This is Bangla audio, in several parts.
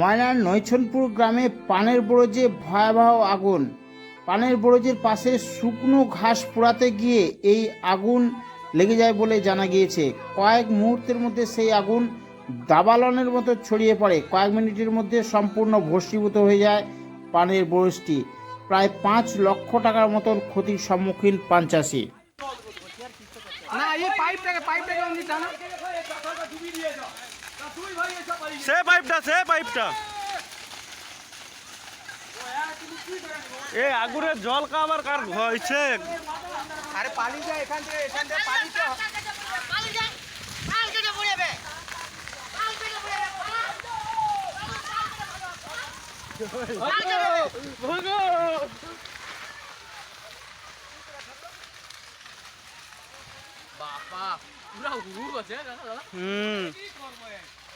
ময়নার নৈছনপুর গ্রামে পানের বরজে ভয়াবহ আগুন। পানের বরজের পাশে শুকনো ঘাস পোড়াতে গিয়ে এই আগুন লেগে যায় বলে জানা গিয়েছে। কয়েক মুহূর্তের মধ্যে সেই আগুন দাবালনের মতো ছড়িয়ে পড়ে। কয়েক মিনিটের মধ্যে সম্পূর্ণ ভস্মীভূত হয়ে যায় পানের বরজটি। প্রায় পাঁচ লক্ষ টাকার মতন ক্ষতির সম্মুখীন পান চাষি। না এই পাইপটাকে পাইপটাকে সে পাইপটা সে পাইপটা। এ আগুনের জল কা আমার কার হয়েছে? আরে যায় এখান থেকে এখান থেকে পাল যা। পাল কেটে পড়ে যাবে কেটে পড়ে বাবা পুরা হুড় আছে দাদা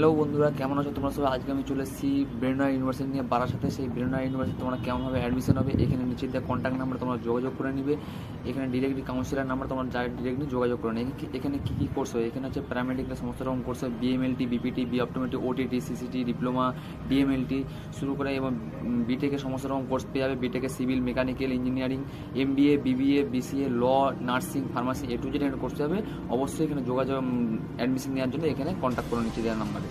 হ্যালো বন্ধুরা, কেমন আছো? তোমরা সবাই? আজকে আমি চলে এসেছি ব্রেনার ইউনিভার্সিটি নিয়ে। বারার সাথে সেই ব্রেনার ইউনিভার্সিটি তোমরা কেমনভাবে অ্যাডমিশন হবে, এখানে নিচে দেওয়া কন্ট্যাক্ট নাম্বার তোমরা যোগাযোগ করে নিবে। এখানে ডিরেক্টলি কাউন্সিলার নাম্বার তোমরা ডিরেক্টলি যোগাযোগ করে নেবে। এখানে কী কী কোর্স হয়? এখানে হচ্ছে প্যারামেডিকেল সমস্ত রকম কোর্স হয়। BMLT BPT B optometry OTT CCT diploma DMLT শুরু করে এবং বিটেকে সমস্ত রকম কোর্স পেয়ে যাবে। বিটেকে civil mechanical engineering MBA BBA BCA law nursing pharmacy A to Z এখানে কোর্স হবে অবশ্যই এখানে যোগাযোগ অ্যাডমিশন নেওয়ার জন্য এখানে কন্ট্যাক্ট করে নিচে দেওয়ার নাম্বারে